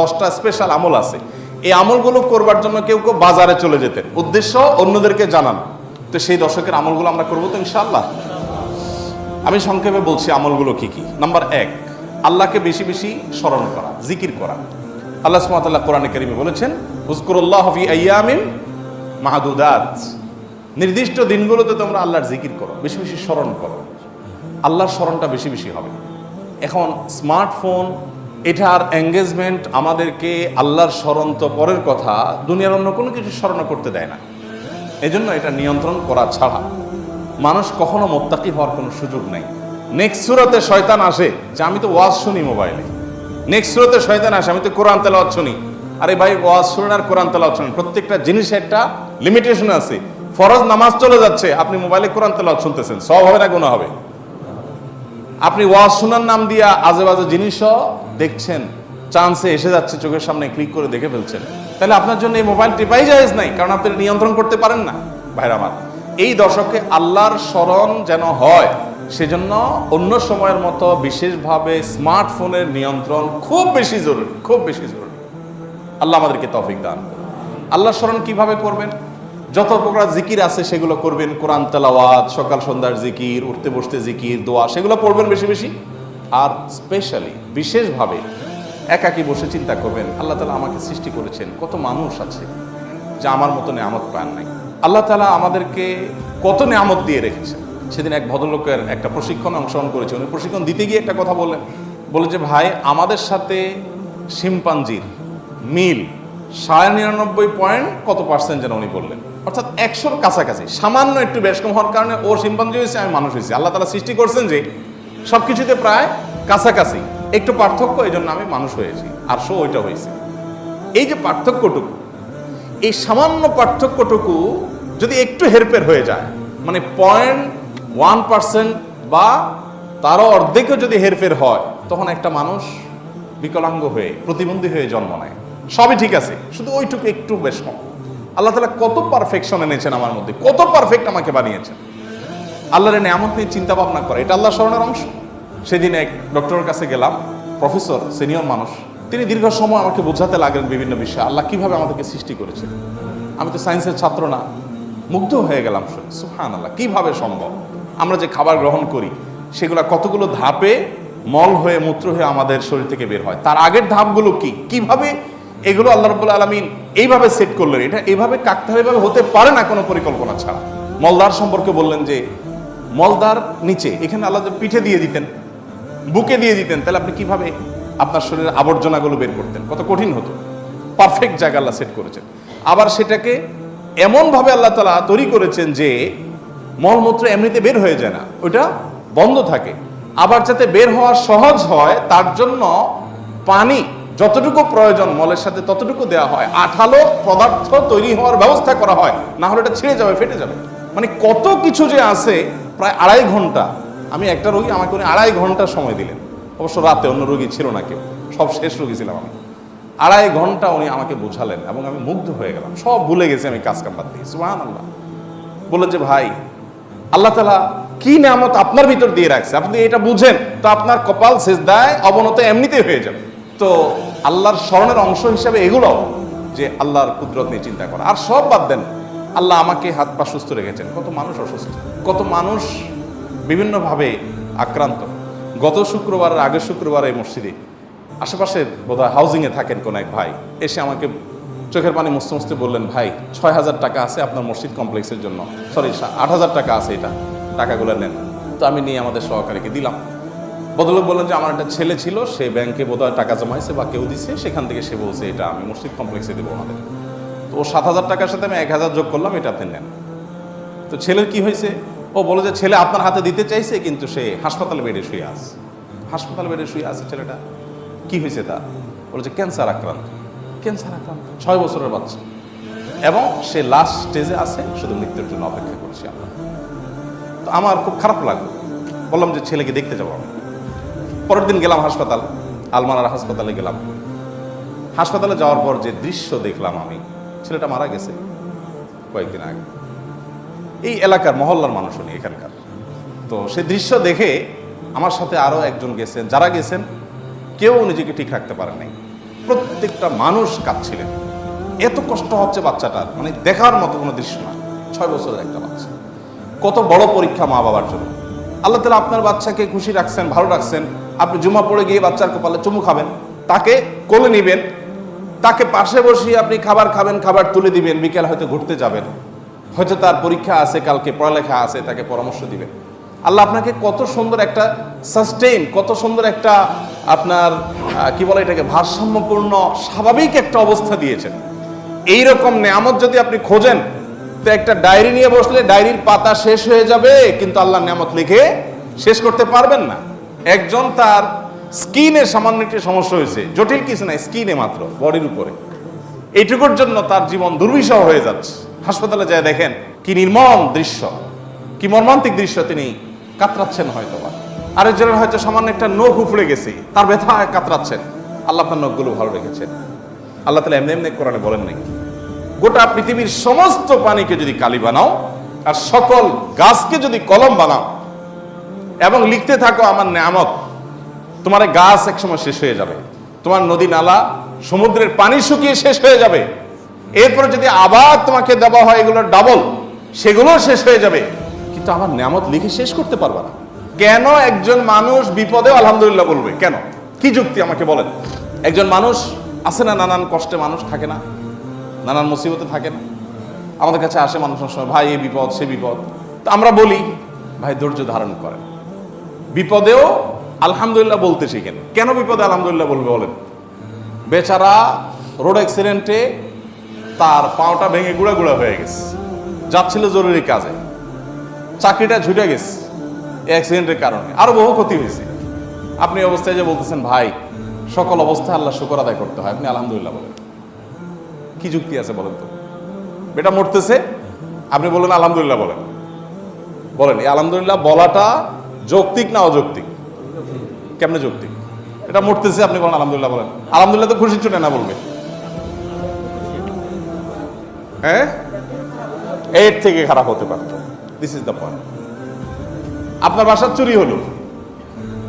দশটা স্পেশাল আমল আছে। এই আমলগুলো করবার জন্য কেউ কেউ বাজারে চলে যেতেন উদ্দেশ্য অন্যদেরকে জানান। তো সেই দশকের আমলগুলো আমরা করব তো ইনশাল্লাহ আমি সংক্ষেপে বলছি আমলগুলো কি কি। নাম্বার এক, আল্লাহকে বেশি বেশি স্মরণ করা, জিকির করা। আল্লাহ সুমাতাল্লাহ কোরআনে কারিমে বলেছেন হুজকুরুল্লাহ ফি আইয়ামিন মাহাদুদাত। নির্দিষ্ট দিনগুলোতে তোমরা আল্লাহর জিকির করো, বেশি বেশি স্মরণ করো। আল্লাহর স্মরণটা বেশি বেশি হবে। এখন স্মার্টফোন এটার এঙ্গেজমেন্ট আমাদেরকে আল্লাহর স্মরণ তো পরের কথা, দুনিয়ার অন্য কোনো কিছু স্মরণ করতে দেয় না। এজন্য এটা নিয়ন্ত্রণ করা ছাড়া মানুষ কখনো মোত্তাকি হওয়ার কোনো সুযোগ নেই। নেক্সট সুরতে শয়তান আসে, যে আমি তো ওয়াজ শুনি মোবাইলে নেক্সট সুরতে শয়তান আসে, আমি তো কোরআন তেলাওয়াত শুনি। আরে ভাই, ওয়াজ শুনেন আর কোরআন তেলাওয়াত শুনেন। প্রত্যেকটা জিনিস একটা লিমিটেশন আছে। ফরজ নামাজ চলে যাচ্ছে, আপনি মোবাইলে কোরআন তেলাওয়াত শুনতেছেন, সব হবে না গুণা হবে। আপনি ওয়াজ শোনার নাম দিয়া আজে বাজে জিনিসও দেখছেন। চান্সে এসে যাচ্ছে, চোখের সামনে ক্লিক করে দেখে ফেলছেন। তাহলে আপনার জন্য এই মোবাইল টিপাই জায়েজ নাই, কারণ আপনি নিয়ন্ত্রণ করতে পারেন না, ভাইরা আমার। এই দশকে আল্লাহর স্মরণ যেন হয়, সেজন্য অন্য সময়ের মতো বিশেষভাবে স্মার্টফোনের নিয়ন্ত্রণ খুব বেশি জরুরি, খুব বেশি জরুরি। আল্লাহ আমাদেরকে তৌফিক দান করুন। আল্লাহর স্মরণ কীভাবে করবেন? যত প্রকার জিকির আছে, সেগুলো করবেন কোরআন তেলাওয়াত, সকাল সন্ধ্যার জিকির, উঠতে বসতে জিকির, দোয়া, সেগুলো পড়বেন বেশি বেশি। আর স্পেশালি বিশেষভাবে একাকি বসে চিন্তা করবেন, আল্লাহ তালা আমাকে সৃষ্টি করেছেন, কত মানুষ আছে যা আমার মতো নেয়ামত পান নাই। আল্লাহ তালা আমাদেরকে কত নেয়ামত দিয়ে রেখেছেন। সেদিন এক ভদ্রলোকের একটা প্রশিক্ষণ অংশগ্রহণ করেছে, উনি প্রশিক্ষণ দিতে গিয়ে একটা কথা বললেন। বলে যে, ভাই, আমাদের সাথে শিম্পাঞ্জির মিল সাড়ে নিরানব্বই পয়েন্ট কত পার্সেন্ট যেন উনি বললেন? অর্থাৎ একশোর কাছাকাছি। সামান্য একটু বেশ কম হওয়ার কারণে ও শিম্পাঞ্জি হয়েছে, আমি মানুষ হয়েছি। আল্লাহ তালা সৃষ্টি করছেন যে সব কিছুতে প্রায় কাছাকাছি। একটু পার্থক্য এই জন্য আমি মানুষ হয়েছি। আর শো ওইটা হয়েছে। এই যে পার্থক্যটুকু, এই সামান্য পার্থক্যটুকু যদি একটু হেরফের হয়ে যায় মানে পয়েন্ট ওয়ান পার্সেন্ট বা তারও অর্ধেকও যদি হেরফের হয়, তখন একটা মানুষ বিকলাঙ্গ হয়ে, প্রতিবন্ধী হয়ে জন্ম নেয়। সবই ঠিক আছে, শুধু ওইটুকু একটু বেশ কম। আল্লাহ তালা কত পারফেকশন এনেছেন আমার মধ্যে, কত পারফেক্ট আমাকে বানিয়েছেন। আল্লাহর নেয়ামত নিয়ে চিন্তা ভাবনা করে, এটা আল্লাহ স্মরণের অংশ। সেদিন এক ডক্টরের কাছে গেলাম প্রফেসর সিনিয়র মানুষ। তিনি দীর্ঘ সময় আমাকে বোঝাতে লাগলেন বিভিন্ন বিষয়ে, আল্লাহ কীভাবে আমাদেরকে সৃষ্টি করেছেন। আমি তো সায়েন্সের ছাত্র না, মুগ্ধ হয়ে গেলাম সুহান আল্লাহ কীভাবে সম্ভব? আমরা যে খাবার গ্রহণ করি, সেগুলো কতগুলো ধাপে মল হয়ে মূত্র হয়ে আমাদের শরীর থেকে বের হয়, তার আগের ধাপগুলো কি? কীভাবে এগুলো আল্লাহ রব্বুল আলমিন এইভাবে সেট করলেন। এটা এভাবে এইভাবে কাকতালীয়ভাবে হতে পারে না কোনো পরিকল্পনা ছাড়া। মলদার সম্পর্কে বললেন যে, মলদার নিচে, এখানে আল্লাহ পিঠে দিয়ে দিতেন, বুকে দিয়ে দিতেন, তাহলে আপনি কীভাবে আপনার শরীরের আবর্জনাগুলো বের করতেন? কত কঠিন হতো। পারফেক্ট জায়গা আল্লাহ সেট করেছেন। আবার সেটাকে এমনভাবে আল্লাহ তালা তৈরি করেছেন যে, মলমূত্র এমনিতে বের হয়ে যায় না ওইটা বন্ধ থাকে। আবার যাতে বের হওয়া সহজ হয়, তার জন্য পানি যতটুকু প্রয়োজন মলের সাথে ততটুকু দেওয়া হয়। আঠালো পদার্থ তৈরি হওয়ার ব্যবস্থা করা হয়। না হলে এটা ছিঁড়ে যাবে, ফেটে যাবে। মানে কত কিছু যে আছে, প্রায় আড়াই ঘণ্টা। আমি একটা রোগী, আমাকে উনি আড়াই ঘণ্টা সময় দিলেন। অবশ্য রাতে অন্য রোগী ছিল না কেউ। সব শেষ রোগী ছিলাম আমি। আড়াই ঘণ্টা উনি আমাকে বোঝালেন এবং আমি মুগ্ধ হয়ে গেলাম। সব ভুলে গেছি আমি কাজ কাম বাদ দিয়ে। সুহান আল্লাহ বললেন যে, ভাই, আল্লাহ তালা কি নামত আপনার ভিতর দিয়ে রাখছে? আপনি এটা বুঝেন। তো আপনার কপাল শেষ দেয় অবনত এমনিতেই হয়ে যাবে। তো আল্লাহর স্মরণের অংশ হিসাবে এগুলো যে আল্লাহর কুদরত নিয়ে চিন্তা করা। আর সব বাদ দেন, আল্লাহ আমাকে হাত পা সুস্থ রেখেছেন। কত মানুষ অসুস্থ, কত মানুষ বিভিন্নভাবে আক্রান্ত। গত শুক্রবারের আগের শুক্রবার এই মসজিদে, আশেপাশে বোধহয় হাউজিংয়ে থাকেন কোনো এক ভাই। এসে আমাকে চোখের পানি মুছতে মুছতে বললেন, ভাই ছয় হাজার টাকা আছে আপনার মসজিদ কমপ্লেক্সের জন্য। সরি আট হাজার টাকা আছে এটা। টাকাগুলো নেন। তো আমি নিয়ে আমাদের সহকারীকে দিলাম। বদলোক বললেন যে আমার একটা ছেলে ছিল, সে ব্যাংকে বোধহয় টাকা জমাইছে বা কেউ দিছে, সেখান থেকে সে বলছে এটা আমি মসজিদ কমপ্লেক্সে দেবো আমাদের তো ও সাত হাজার টাকার সাথে আমি এক হাজার যোগ করলাম, এটা আপনি নেন। তো ছেলের কি হয়েছে? ও বলে যে ছেলে আপনার হাতে দিতে চাইছে, কিন্তু সে হাসপাতালে বেডে শুয়ে আছে। হাসপাতাল বেডে শুয়ে আছে ছেলেটা। কি হয়েছে তার? বলেছে ক্যান্সার আক্রান্ত। ক্যান্সার আক্রান্ত। ছয় বছরের বাচ্চা। এবং সে লাস্ট স্টেজে আছে, শুধু মৃত্যুর জন্য অপেক্ষা করছি আমরা। তো আমার খুব খারাপ লাগল। বললাম যে ছেলেকে দেখতে যাব আমি। পরের দিন গেলাম হাসপাতাল, আলমারার হাসপাতালে গেলাম। হাসপাতালে যাওয়ার পর যে দৃশ্য দেখলাম আমি, ছেলেটা মারা গেছে কয়েকদিন আগে। এই এলাকার মহল্লার মানুষ উনি এখানকার। তো সেই দৃশ্য দেখে আমার সাথে আরও একজন গেছেন, যারা গেছেন, কেউ নিজেকে ঠিক রাখতে পারেন নাই। প্রত্যেকটা মানুষ কাঁদছিলেন। এত কষ্ট হচ্ছে বাচ্চাটার মানে দেখার মতো কোনো দৃশ্য না। ছয় বছরের একটা বাচ্চা। কত বড় পরীক্ষা মা বাবার জন্য। আল্লাহ তালা আপনার বাচ্চাকে খুশি রাখছেন, ভালো রাখছেন। আপনি জুমা পড়ে গিয়ে বাচ্চার কপালে চুমু খাবেন। তাকে কোলে নিবেন। তাকে পাশে বসিয়ে আপনি খাবার খাবেন, খাবার তুলে দিবেন। বিকেল হয়তো ঘুরতে যাবেন। হয়তো তার পরীক্ষা আছে, কালকে পড়ালেখা আছে, তাকে পরামর্শ দিবেন। আল্লাহ আপনাকে কত সুন্দর একটা সাস্টেইন কত সুন্দর একটা আপনার কি বলে এটাকে, ভারসাম্যপূর্ণ, স্বাভাবিক একটা অবস্থা দিয়েছেন। এই রকম নেয়ামত যদি আপনি খোঁজেন তো একটা ডায়েরি নিয়ে বসলে ডায়েরির পাতা শেষ হয়ে যাবে, কিন্তু আল্লাহ নেয়ামত লিখে শেষ করতে পারবেন না। একজন তার স্কিনে সামান্য একটি সমস্যা হয়েছে। জটিল কিছু নাই, স্কিনে মাত্র, বডির উপরে। এইটুকুর জন্য তার জীবন দুর্বিষহ হয়ে যাচ্ছে। হাসপাতালে যায় দেখেন, কি নির্মম দৃশ্য, কি মর্মান্তিক দৃশ্য তিনি কাতরাচ্ছেন হয়তো বা। আরেকজনের হয়তো সামান্য একটা নখ উপড়ে গেছে, তার ব্যথা কাতরাচ্ছেন। আল্লাহ তার নখগুলো ভালো রেখেছেন। আল্লাহ তালা এমনি এমনি কোরআনে বলেন নাকি? গোটা পৃথিবীর সমস্ত পানিকে যদি কালি বানাও, আর সকল গাছকে যদি কলম বানাও, এবং লিখতে থাকো, আমার নামত তোমার গাছ একসময় শেষ হয়ে যাবে। তোমার নদী নালা, সমুদ্রের পানি শুকিয়ে শেষ হয়ে যাবে। এরপরে যদি আবার তোমাকে দেওয়া হয় এগুলো ডাবল সেগুলো শেষ হয়ে যাবে। কিন্তু আমার নামত লিখে শেষ করতে পারবে না। কেন একজন মানুষ বিপদে আলহামদুলিল্লাহ বলবে? কেন? কি যুক্তি আমাকে বলেন? একজন মানুষ আছে না নানান কষ্টে মানুষ থাকে না? নানান মুসিবতে থাকে না। আমাদের কাছে আসে মানুষের সময়, ভাই, এই বিপদ, সে বিপদ। তো আমরা বলি, ভাই, ধৈর্য ধারণ করেন। বিপদেও আলহামদুলিল্লাহ বলতে শিখেন। কেন বিপদে আলহামদুলিল্লাহ বলবে বলেন? বেচারা রোড অ্যাক্সিডেন্টে তার পাওটা ভেঙে গুঁড়া গুঁড়া হয়ে গেছে। যাচ্ছিল জরুরি কাজে। চাকরিটা ঝুটে গেছে অ্যাক্সিডেন্টের কারণে। আরও বহু ক্ষতি হয়েছে। আপনি অবস্থায় যে বলতেছেন, ভাই, সকল অবস্থায় আল্লাহ শুকর আদায় করতে হয়। আপনি আলহামদুলিল্লাহ বলেন। কি যুক্তি আছে বলেন তো? বেটা মরতেছে, আপনি বলেন আলহামদুলিল্লাহ বলেন। বলেন, এই আলহামদুলিল্লাহ বলাটা যৌক্তিক না অযৌক্তিক? কেমনে যৌক্তিক? এটা মরতেছে, আপনি বলেন আলহামদুলিল্লাহ বলেন। আলহামদুলিল্লাহ তো খুশি চুনে না বলবে। হ্যাঁ? এর থেকে খারাপ হতে পারত। দিস ইজ দ্য পয়েন্ট আপনার বাসার চুরি হলো।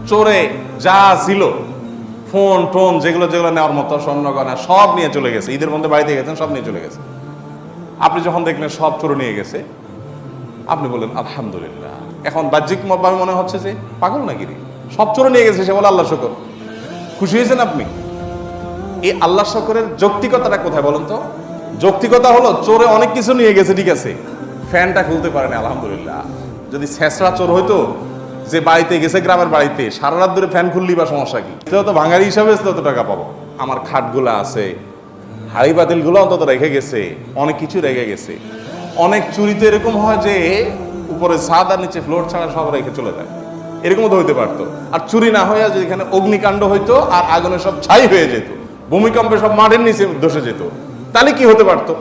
চোরে যা ছিল ফোন, টোন, যেগুলো যেগুলো নেওয়ার মতো স্বর্ণ গয়না সব নিয়ে চলে গেছে। ঈদের মধ্যে বাড়িতে গেছেন, সব নিয়ে চলে গেছে। আপনি যখন দেখলেন সব চোর নিয়ে গেছে, আপনি বললেন, আলহামদুলিল্লাহ। এখন বাহ্যিক ভাবে মনে হচ্ছে যে, পাগল নাকি সব চোর নিয়ে গেছে, সে বলে, আল্লাহ শকর। খুশি হয়েছেন আপনি? এই আল্লাহ শকরের যৌক্তিকতাটা কোথায় বলুন তো? যৌক্তিকতা হলো, চোরে অনেক কিছু নিয়ে গেছে, ঠিক আছে। ফ্যানটা খুলতে পারেনি আলহামদুলিল্লাহ। যদি ছেঁচড়া চোর হইতো যে বাড়িতে গেছে, গ্রামের বাড়িতে, সারা রাত ধরে ফ্যান খুললি বা সমস্যা কি? তো ভাঙারি হিসাবে তত টাকা পাবো। আমার খাটগুলো আছে, হাড়ি বাতিলগুলো অন্তত রেখে গেছে, অনেক কিছু রেখে গেছে। অনেক চুরিতে এরকম হয় যে, উপরে ছাদ আর নিচে ফ্লোর ছাড়া সব রেখে চলে যায়। এরকমও তো হইতে পারতো। আর চুরি না হয়ে যদি এখানে অগ্নিকাণ্ড হইতো আর আগুনে সব ছাই হয়ে যেত, ভূমিকম্পে সব মাঠের নিচে ধসে যেত, তাহলে কি হতে পারতো?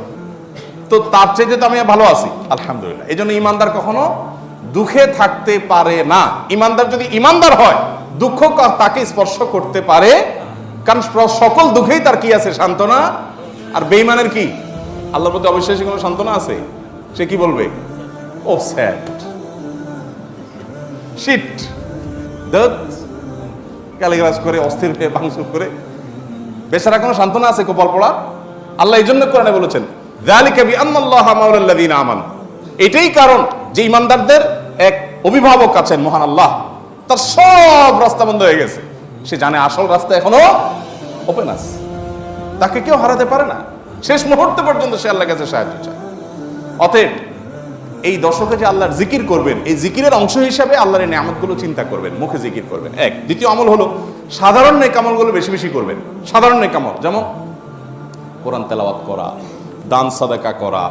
তো তার চাইতে তো আমি ভালো আছি, আলহামদুলিল্লাহ। এই জন্য ইমানদার কখনো দুঃখে থাকতে পারে না। ইমানদার যদি ইমানদার হয়, দুঃখ তাকে স্পর্শ করতে পারে। কারণ সকল দুঃখেই তার কি আছে? সান্ত্বনা। আর বেইমানের কি? আল্লাহর প্রতি অবিশ্বাসী কোনো সান্ত্বনা আছে? সে কি বলবে? ও স্যাড শিট দত গালিগালাজ করে, অস্থির হয়ে, ভাঙচুর করে। বেচারা কোনো সান্ত্বনা আছে কপাল পড়া? আল্লাহ এই জন্য কোরআনে বলেছেন, যালিকা বিআন্নাল্লাহা মাওলাল্লাযীনা আমানু। এটাই কারণ যে ইমানদারদের এক অভিভাবক আছেন মহান আল্লাহ, তার সব রাস্তা বন্ধ হয়ে গেছে। সে জানে আসল রাস্তা এখনও ওপেন আছে। তাকে কেউ হারাতে পারে না। শেষ মুহূর্ত পর্যন্ত সে আল্লাহ কাছে সাহায্য চায়। অতএব এই দশকে যে আল্লাহর জিকির করবেন, এই জিকিরের অংশ হিসাবে আল্লাহর এই নিয়ামতগুলো চিন্তা করবেন, মুখে জিকির করবেন। এক। দ্বিতীয় আমল হলো, সাধারণ নেক আমলগুলো বেশি বেশি করবেন। সাধারণ নেক আমল, যেমন কোরআন তেলাওয়াত করা, দান সাদাকা করা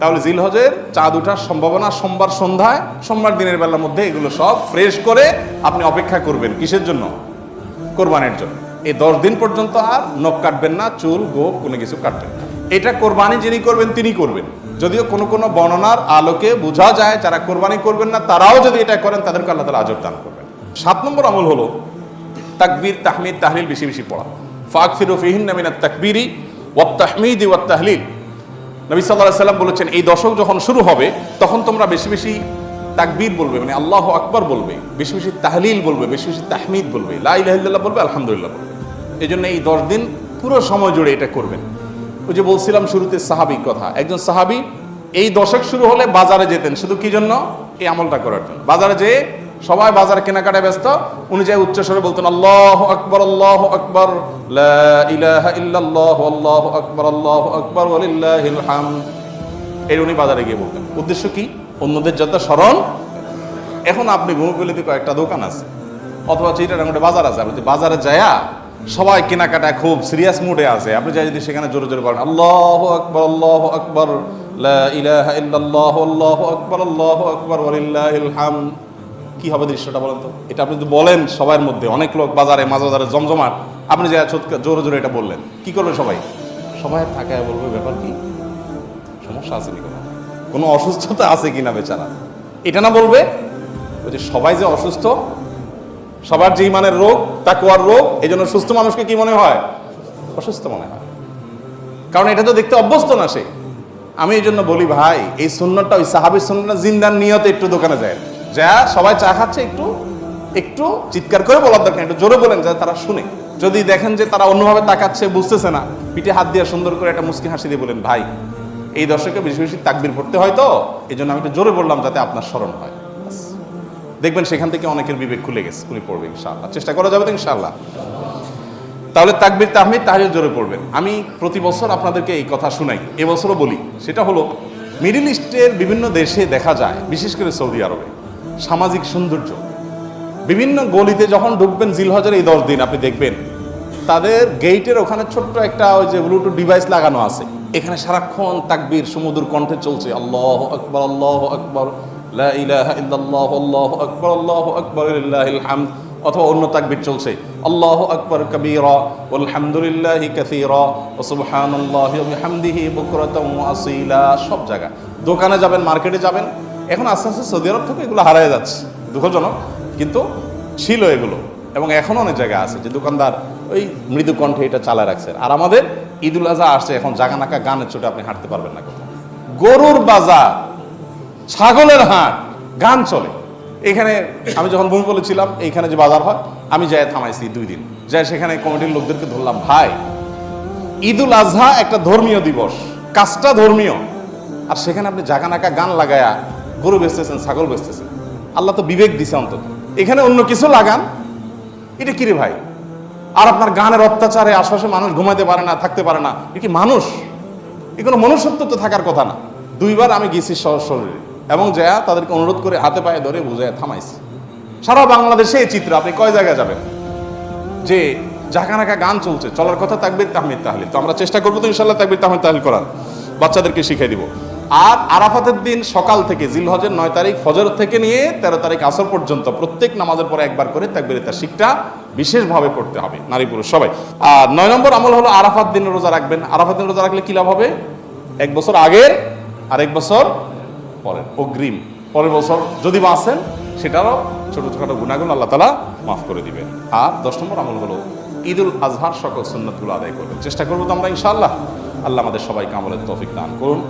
তাহলে জিলহজের চাঁদ ওঠার সম্ভাবনা সোমবার সন্ধ্যায়, সোমবার দিনের বেলার মধ্যে এগুলো সব ফ্রেশ করে আপনি অপেক্ষা করবেন। কিসের জন্য? কোরবানির জন্য। এই দশ দিন পর্যন্ত আর নখ কাটবেন না, চুল, গোপ, কোনো কিছু কাটবেন এটা কোরবানি যিনি করবেন, তিনি করবেন। যদিও কোনো কোনো বর্ণনার আলোকে বোঝা যায়, যারা কোরবানি করবেন না, তারাও যদি এটা করেন, তাদেরকে আল্লাহ তালা আজব দান করবেন। সাত নম্বর আমল হলো, তাকবীর, তাহমিদ, তাহলিল বেশি বেশি পড়া। ফাক ফিরুফিহিন নামিনা তাকবীরি ওয়াত তাহমিদ ওয়াত তাহলিল। নবী সাল্লাহ সাল্লাম বলেছেন, এই দশক যখন শুরু হবে, তখন তোমরা বেশি বেশি তাকবীর বলবে মানে আল্লাহ আকবর বলবে, বেশি বেশি তাহলিল বলবে, বেশি বেশি তাহমিদ বলবে, লা ইলাহা বলবে, আলহামদুলিল্লাহ বলবে। এই জন্য এই দশ দিন পুরো সময় জুড়ে এটা করবেন। ওই যে বলছিলাম শুরুতে সাহাবি কথা, একজন সাহাবি, এই দশক শুরু হলে বাজারে যেতেন, শুধু কি জন্য? এই আমলটা করার জন্য। বাজারে যেয়ে সবাই বাজারে কেনাকাটায় ব্যস্ত। উনি যাই উচ্চস্বরে বলতেন, আল্লাহ আকবর আল্লাহ আকবর আকবর, আল্লাহ আকবর এর উনি বাজারে গিয়ে বলতেন। উদ্দেশ্য কি? অন্যদের যাতে স্মরণ। এখন আপনি ভূমিপল্লিতে কয়েকটা দোকান আছে, অথবা চিটাগাঙ্গে বাজার আছে। আপনি বাজারে যায়া সবাই কেনাকাটায় খুব সিরিয়াস মুডে আছে, আপনি যাই যদি সেখানে জোরে জোরে বলেন, আল্লাহ আকবর আল্লাহ আকবর, লা ইলাহা ইল্লাল্লাহ, আল্লাহু আকবর আল্লাহু আকবর, ওয়ালিল্লাহিল হামদ। কি হবে দৃশ্যটা বলেন তো? এটা আপনি যদি বলেন সবার মধ্যে, অনেক লোক বাজারে মাঝ বাজারে জমজমাট, আপনি যা জোরে জোরে এটা বললেন, কি করবে সবাই? সবাই থাকায় বলবে, ব্যাপার কি? সমস্যা আছে কোনো? কোনো অসুস্থতা আছে কিনা বেচারা? এটা না বলবে? ওই যে সবাই যে অসুস্থ, সবার যে ইমানের রোগ, তাকুয়ার রোগ, এই জন্য সুস্থ মানুষকে কি মনে হয়? অসুস্থ মনে হয়। কারণ এটা তো দেখতে অভ্যস্ত না সে। আমি এই জন্য বলি, ভাই, এই সুন্নতটা, ওই সাহাবির সুন্নতটা জিন্দার নিয়তে একটু দোকানে যায়। যা সবাই চা খাচ্ছে, একটু একটু চিৎকার করে বলার দরকার একটু জোরে বলেন যাতে তারা শুনে। যদি দেখেন যে তারা অন্যভাবে তাকাচ্ছে, বুঝতেছে না, পিঠে হাত দিয়ে সুন্দর করে একটা মুসকি হাসি দিয়ে বলেন, ভাই, এই দর্শকে বেশি বেশি তাকবির পড়তে হয় তো? এই জন্য আমি একটু জোরে বললাম যাতে আপনার স্মরণ হয়। দেখবেন সেখান থেকে অনেকের বিবেক খুলে গেছে, উনি পড়বে ইনশাআল্লাহ। চেষ্টা করা যাবে তো ইনশাআল্লাহ। তাহলে তাকবির তাহমিদ, তাহলিল জোরে পড়বেন। আমি প্রতি বছর আপনাদেরকে এই কথা শুনাই এবছরও বলি। সেটা হলো, মিডিল ইস্টের বিভিন্ন দেশে দেখা যায়, বিশেষ করে সৌদি আরবে। সামাজিক সৌন্দর্য। বিভিন্ন গলিতে যখন ঢুকবেন জিলহজের এই দশ দিন, আপনি দেখবেন, তাদের গেইটের ওখানে ছোট্ট একটা ওই যে ব্লুটুথ ডিভাইস লাগানো আছে। এখানে সারাক্ষণ তাকবীর সমুদ্র কণ্ঠে চলছে। আল্লাহ আকবর আল্লাহ আকবর ইল্লাল্লাহ, আল্লাহু আকবর আল্লাহু আকবর হামদ, অথবা অন্য তাকবীর চলছে। আল্লাহু আকবর কবীরা আলহামদুলিল্লাহি কাসীরা, ওয়া সুবহানাল্লাহি ওয়া বিহামদিহি বুকরাতাও সব জায়গা দোকানে যাবেন, মার্কেটে যাবেন এখন আস্তে আস্তে সৌদি আরব থেকে এগুলো হারায় যাচ্ছে। দুঃখজনক, কিন্তু ছিল এগুলো। এবং এখনও অনেক জায়গা আছে যে দোকানদার ওই মৃদু কণ্ঠে এটা চালায় রাখছে। আর আমাদের ঈদুল আজহা আসছে, এখন জাগানাকা গানের চোটে আপনি হাঁটতে পারবেন না কোথাও। গরুর বাজার, ছাগলের হাট, গান চলে। এখানে আমি যখন বমি বলেছিলাম এইখানে যে বাজার হয়, আমি যাই থামাইছি দুই দিন। যাই সেখানে কমিটির লোকদেরকে ধরলাম, ভাই, ঈদুল আজহা একটা ধর্মীয় দিবস। কাজটা ধর্মীয়। আর সেখানে আপনি জাগানাকা গান লাগায়া গরু বেচতেছেন, ছাগল বেচতেছেন। আল্লাহ তো বিবেক দিছে অন্তত। এখানে অন্য কিছু লাগান? এটা কিরে ভাই? আর আপনার গানের অত্যাচারে আশপাশে মানুষ ঘুমাতে পারে না, থাকতে পারে না। এ কি মানুষ? এ কোনো মনুষ্যত্ব তো থাকার কথা না। দুইবার আমি গেছি শরীরে। এবং যা তাদেরকে অনুরোধ করে হাতে পায়ে ধরে বুঝায় থামাইছি। সারা বাংলাদেশে এই চিত্র, আপনি কয় জায়গায় যাবেন? যে জাকানাকা গান চলছে, চলার কথা তাকবির, তাহমিদ, তাহলিল। তো আমরা চেষ্টা করব তো ইনশাল্লাহ তাকবির, তাহমিদ, তাহলিল করার। বাচ্চাদেরকে শিখিয়ে দিব। আর আরাফাতের দিন সকাল থেকে জিলহজের নয় তারিখ ফজর থেকে নিয়ে তেরো তারিখ আসর পর্যন্ত প্রত্যেক নামাজের পরে একবার করে তাকবির শিখটা বিশেষভাবে পড়তে হবে, নারী পুরুষ সবাই। আর নয় নম্বর আমল হলো আরাফাত দিন রোজা রাখবেন। আরাফাত দিন রোজা রাখলে কি লাভ হবে? এক বছর আগের আর এক বছর পরের। অগ্রিম পরের বছর যদি বাঁচেন, সেটারও ছোট ছোটো গুণাগুণ আল্লাহ তালা মাফ করে দিবেন। আর দশ নম্বর আমল হলো ঈদুল আজহার সকল সুন্নতগুলো আদায় করবেন। চেষ্টা করব তো আমরা ইনশাআল্লাহ। আল্লাহ আমাদের সবাইকে আমলের তৌফিক দান করুন।